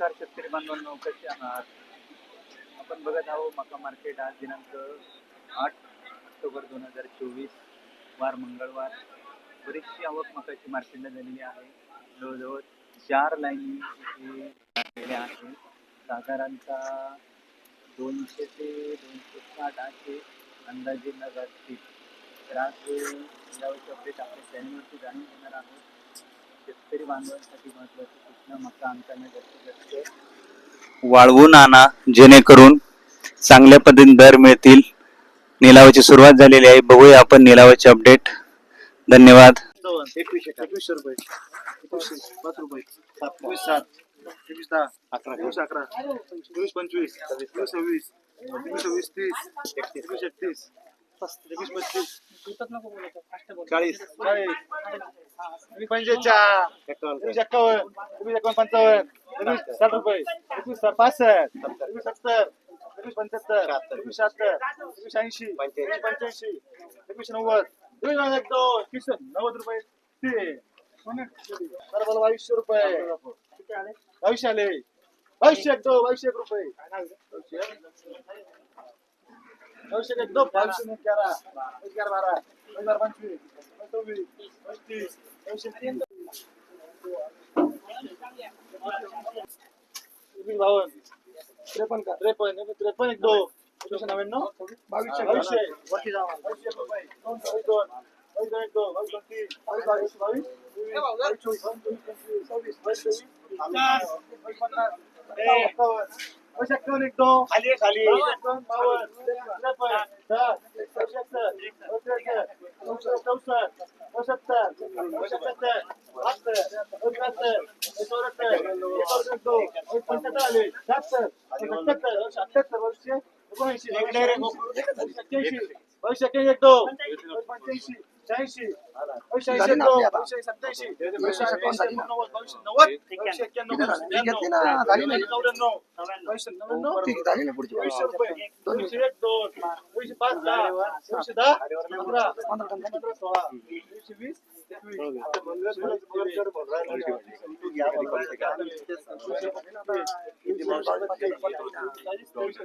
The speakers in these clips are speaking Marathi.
नमस्कार शेतकरी बांधवांनो कसे आहात? आपण बघत आहोत मका मार्केट आज दिनांक आठ ऑक्टोबर दोन हजार चोवीस वार मंगळवार. बरीचशी आवक मकाची मार्केटला झालेली आहे. जवळजवळ चार लाईनी इथे लागलेल्या साधारणतः दोनशे ते दोनशे साठ आठशे अंदाजे नगर असतील. तर आज अपडेट आपण चॅनलवरती जाणून घेणार आहोत. शेतकरी बांधवांसाठी महत्वाची सूचना मका अंकाने जास्तीत जास्त वाळवून आणा जेणेकरून चांगल्या पद्धतीने दर मिळतील. निलावाची सुरुवात झालेली आहे. बघूया आपण निलावाचे अपडेट धन्यवाद. एकवीसशे एकवीसशे रुपये. एकवीसशे पाच रुपये. एकवीस सात. एकवीस दहा. अकरा एकवीस अकरा. एकवीस पंचवीस. एकवीस सव्वीस. एकवीस सव्वीस तीस. एकवीस एकतीस. एकवीस पस्तीस. चाळीस. चाळीस. एकवीस पंचेचाळ एकवीस एक्कावन्न एकवीस एकावन्न पंचावन्न एकवीस साठ रुपये साठ पासष्ट एकवीस सत्तर एकवीस पंच्याहत्तर एकवीस शहात्तर एकवीस ऐंशी एकवीस पंच्याऐंशी एकवीस नव्वद नव्वद एक दोन एकवीस नव्वद रुपये ते बरं बोला बावीसशे रुपये बावीसशे आले बावीसशे एक दोन बावीसशे एक रुपये बावीसशे एक दोन बावीसशे एक ग्यारा एक ग्यारा बारा एक बारा पंचवीस सव्वीस पस्तीस बावीसशे तीन एकवीस बावन्न त्रेपन्न का त्रेपन्न एकवीस त्रेपन्न एक दोन एकवीसशे नव्याण्णव बावीसशे बावीसशे वरती जावा बावीसशे एक रुपये दोन बावीस दोन बावीस दोन एक दोन बावीस दोन तीन बावीस बावीस बावीस बावीस चोवीस बावीस चोवीस पंचवीस सव्वीस बावीस तेवीस पन्नास बावीस पन्नास एक्कावन्न बावीस एक्कावन्न एक दोन खाली खाली एकोणऐंशी पंच्याऐंशी दोन एकोणनव्वद बावीसशे नव्वद बावीसशे एक्क्याण्णव बावीसशे चौऱ्याण्णव बावीसशे नव्याण्णव बावीसशे रुपये बावीसशे एक दोन बावीसशे पाच दहा बावीसशे दहा पंधरा पंधरा सोळा बावीसशे वीस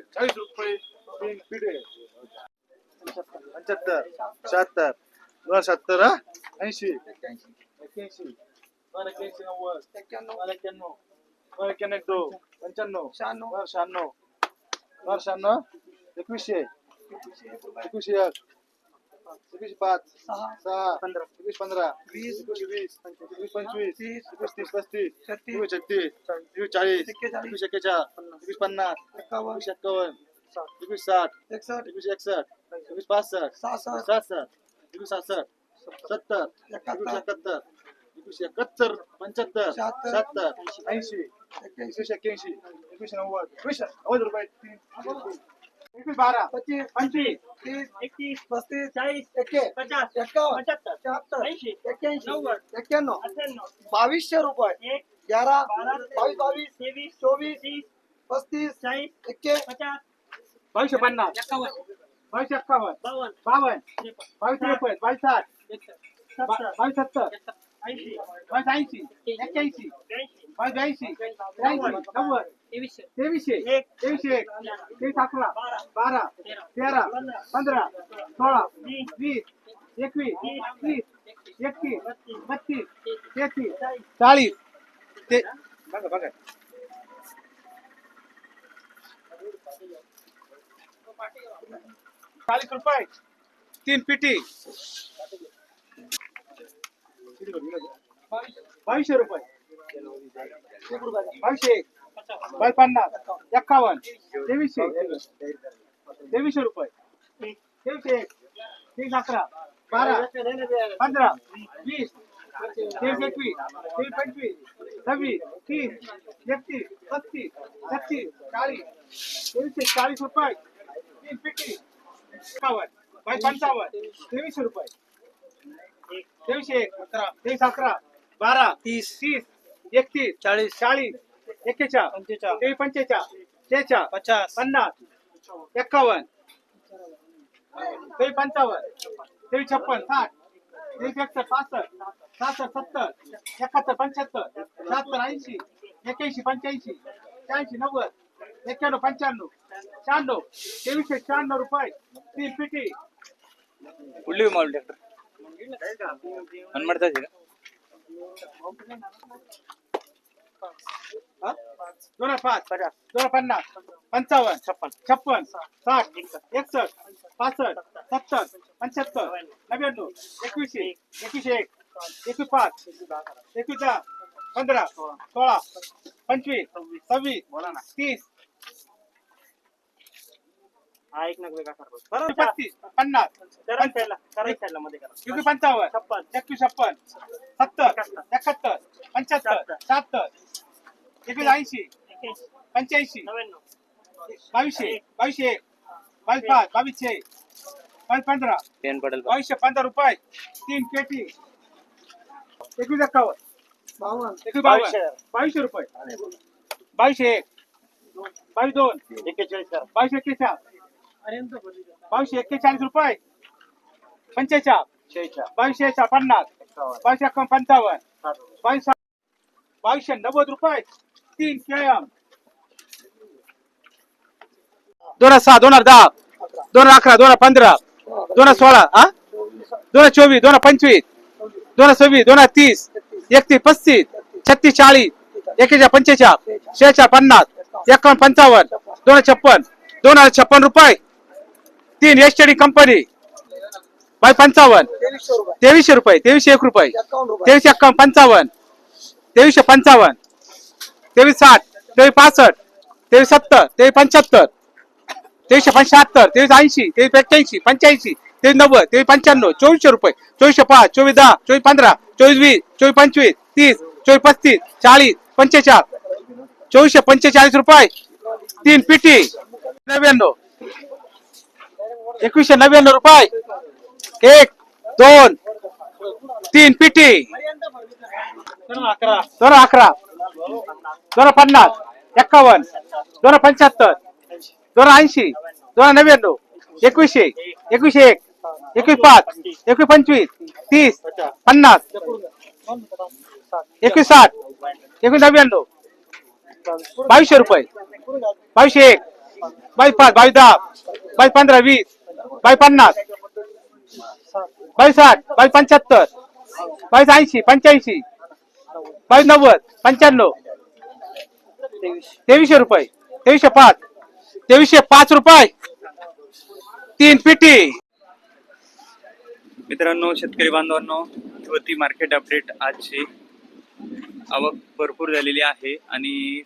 चाळीस रुपये तीन पिढे पंच्याहत्तर शहात्तर दोन शहात्तर हा? ऐंशी. एक्क्याऐंशी. दोन एक्क्याऐंशी नव्वद. एक्क्याण्णव. एक्क्याण्णव. दोन एक्क्याण्णव एक दोन पंच्याण्णव. शहाण्णव. दोन शहाण्णव. दोन शहाण्णव. एकवीसशे. एकवीसशे एक. एकवीसशे पाच. सहा. पंधरा. एकवीस पंधरा. वीस. एकवीस. वीस एकवीस पंचवीस. तीस. एकवीस तीस पस्तीस. एकवीस छत्तीस. एकवीस चाळीस. एकवीस एक्केचाळ एकवीस पन्नास. एकवीस एक्कावन्न एकवीस साठ. एकसष्ट. एकवीस एकसष्ट. एकवीस. पासष्ट. सहासष्ट. एकवीस सत्तर एकवीस एकाहत्तर. एकवीस एकाहत्तर पंच्याहत्तर शहात्तर. ऐंशी एकवीस एक्क्याऐंशी. एकवीस नव्वद एकवीस नव्वद रुपये तीन एकवीस बारा पच्चीस पंचवीस तीस एकतीस पस्तीस चाळीस एक्के पचास एक्कावन्न पंच्याहत्तर शहात्तर ऐंशी एक्क्याऐंशी नव्वद एक्क्याण्णव अठ्ठ्याण्णव बावीसशे रुपये ग्यारा बावीस बावीस तेवीस चोवीस तीस पस्तीस चाळीस एक्के पचास बावीसशे पन्नास. एक्कावन्न बावीसशे एक्कावन्न. बावन्न. बावन्न. बावीस त्रेपन्न. बावीस साठ. बावीस सत्तर. ऐंशी. बावीस ऐंशी. एक्क्याऐंशी. बावीस ब्याऐंशी. त्र्याऐंशी नव्वद. तेवीसशे. तेवीसशे. एक. तेवीस अकरा. बारा. तेरा. पंधरा. सोळा. वीस. एकवीस. तीस. एकतीस. बत्तीस. तेहतीस. चाळीस. ते बघा बघा. चाळीस रुपये. तीन पिटी. बावीसशे रुपये. बावीसशे बाय पन्नास. एक्कावन्न. तेवीसशे. तेवीसशे रुपये. तेवीसशे एक. अकरा. बारा. पंधरा. वीस. तेवीस एकवीस. तेवीस पंचवीस. सव्वीस. तीस. एकतीस. बत्तीस छत्तीस. चाळीस. तेवीसशे चाळीस रुपये. पिटी पंचावन्न. तेवीसशे रुपये. तेवीसशे एक तेवीस अकरा. बारा. तीस. तीस. एकतीस. चाळीस. चाळीस. एक्केचाळ पंचेचाळ तेवीस पंचेचाळ शेचाळ पचास. पन्नास. एक्कावन्न तेवीस पंचावन्न. तेवीस छप्पन. साठ. तेवीस एकसष्ट. पासष्ट. सहासष्ट. सत्तर. एकाहत्तर. पंच्याहत्तर. शहात्तर ऐंशी. एक्याऐंशी पंच्याऐंशी. शहाऐंशी. नव्वद. एक्क्याण्णव पंच्याण्णव शहाण्णव तेवीसशे शहाण्णव रुपये तीन पिटी कुठली माल ट्रॅक्टर हनुमानचाच आहे का हा? दोन हजार पाच दोन हजार पन्नास पंचावन्न छप्पन छप्पन साठ एकसष्ट पासष्ट सत्तर पंच्याहत्तर नव्याण्णव एकवीसशे एकवीसशे एक एकवीस पाच एकवीस दहा पंधरा सोळा पंचवीस सव्वीस तीस हा एक नग वेगळा करा. बरोबर पस्तीस पन्नास करा साईडला, करा साईडला मध्ये करा. एकवीस पंचावन्न छप्पन. एकवीस छप्पन सत्तर एकाहत्तर. पंच्याहत्तर शहात्तर एकवीस ऐंशी पंच्याऐंशी नव्याण्णव. बावीसशे बावीसशे एक बावीस पाच बावीसशे बावीस पंधरा. बावीसशे पंधरा रुपये तीन पेटी एकवीस एक्कावन्न एकवीस बावन्न बावीसशे. रुपये बावीसशे एक बावीस दोन एक्केचाळीस करा. बावीसशे एक्केचाळीस. बावीसशे एक्केचाळीस रुपये पंचेचाळीस बावीसशे चार पन्नास बावीसशे पंचावन्न बावीस बावीसशे नव्वद रुपये तीन केळम दोन हजार सहा दोन हजार दहा दोन हजार अकरा दोन हजार पंधरा दोन हजार सोळा हा दोन हजार चोवीस दोन हजार पंचवीस दोन हजार सव्वीस दोन हजार तीस एकतीस पस्तीस छत्तीस चाळीस एकेचाळीस पंचेचाळीस शेहेचाळ पन्नास एकावन्न पंचावन्न दोन हजार छप्पन दोन हजार छप्पन रुपये तीन एस कंपनी बाय पंचावन्न. तेवीसशे रुपये तेवीसशे एक रुपये. तेवीसशे एक्कावन्न पंचावन्न. तेवीसशे पंचावन्न. तेवीस साठ तेवीस पासष्ट तेवीस सत्तर तेवीस पंच्याहत्तर. तेवीसशे पंच्याहत्तर तेवीस ऐंशी तेवीस एक्क्याऐंशी पंच्याऐंशी तेवीस नव्वद तेवीस पंच्याण्णव चोवीसशे रुपये चोवीसशे पाच चोवीस दहा चोवीस पंधरा चोवीस वीस चोवीस पंचवीस तीस चोवीस पस्तीस चाळीस पंचेचाळीस चोवीसशे पंचेचाळीस रुपये. तीन पिटी. नव्याण्णव. एकवीसशे नव्याण्णव रुपये. एक दोन तीन पिटी. दोन अकरा. दोन अकरा दोन पन्नास. एक्कावन्न. दोन पंच्याहत्तर. दोन ऐंशी. दोन नव्याण्णव. एकवीसशे. एकवीसशे एक. एकवीस पाच. एकवीस पंचवीस. तीस. पन्नास. एकवीस साठ. एकवीस नव्याण्णव. बावीसशे रुपये. बावीसशे एक. बावीस पाच. बावीस दहा. बावीस पंधरा वीस. बाय पन्नास. बाय साठ बाय पंच्याहत्तर. बाय ऐंशी पंच्याऐंशी. बाय नव्वद पंच्याण्णव. तेवीसशे रुपये. तेवीसशे पाच. तेवीसशे पाच रुपये. तीन पिटी. मित्रांनो शेतकरी बांधवांनो होती मार्केट अपडेट आजची आवक भरपूर झालेली आहे आणि